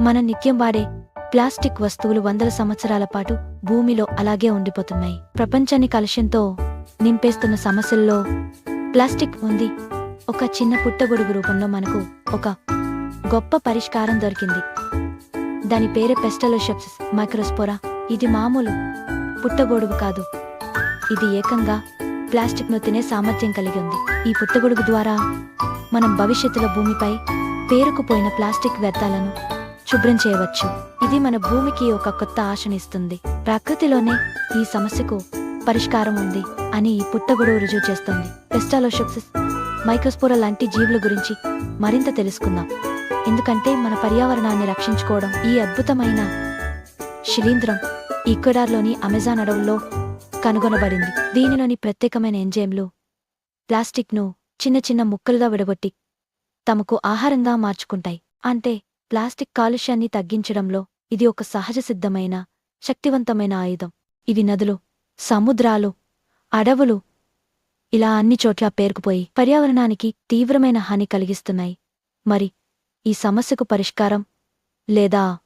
మన నిత్యం వాడే ప్లాస్టిక్ వస్తువులు వందల సంవత్సరాల పాటు భూమిలో అలాగే ఉండిపోతున్నాయి. ప్రపంచాన్ని కలుష్యంతో నింపేస్తున్న సమస్యల్లో ప్లాస్టిక్ ఉంది. ఒక చిన్న పుట్టగొడుగు రూపంలో మనకు ఒక గొప్ప పరిష్కారం దొరికింది. దాని పేరే పెస్టలోషెప్సిస్ మైక్రోస్పోరా. ఇది మామూలు పుట్టగొడుగు కాదు. ఇది ఏకంగా ప్లాస్టిక్ను తినే సామర్థ్యం కలిగి ఉంది. ఈ పుట్టగొడుగు ద్వారా మనం భవిష్యత్తులో భూమిపై పేరుకుపోయిన ప్లాస్టిక్ వ్యర్థాలను శుభ్రం చేయవచ్చు. ఇది మన భూమికి ఒక కొత్త ఆశనిస్తుంది. ప్రకృతిలోనే ఈ సమస్యకు పరిష్కారం ఉంది అని ఈ పుట్టగొడుగు రుజువు చేస్తుంది. పెస్టాలోషిప్సిస్ మైక్రోస్పోర లాంటి జీవుల గురించి మరింత తెలుసుకుందాం. ఎందుకంటే మన పర్యావరణాన్ని రక్షించుకోవడం ఈ అద్భుతమైన శిలీంధ్రం ఈక్వెడార్లోని అమెజాన్ అడవుల్లో కనుగొనబడింది. దీనిలోని ప్రత్యేకమైన ఎంజైమ్లు ప్లాస్టిక్ను చిన్న చిన్న ముక్కలుగా విడగొట్టి తమకు ఆహారంగా మార్చుకుంటాయి. అంటే ప్లాస్టిక్ కాలుష్యాన్ని తగ్గించడంలో ఇది ఒక సహజ సిద్ధమైన శక్తివంతమైన ఆయుధం. ఇవి నదులు సముద్రాలు అడవులు ఇలా అన్ని చోట్ల పేరుకుపోయి పర్యావరణానికి తీవ్రమైన హాని కలిగిస్తున్నాయి. మరి ఈ సమస్యకు పరిష్కారం లేదా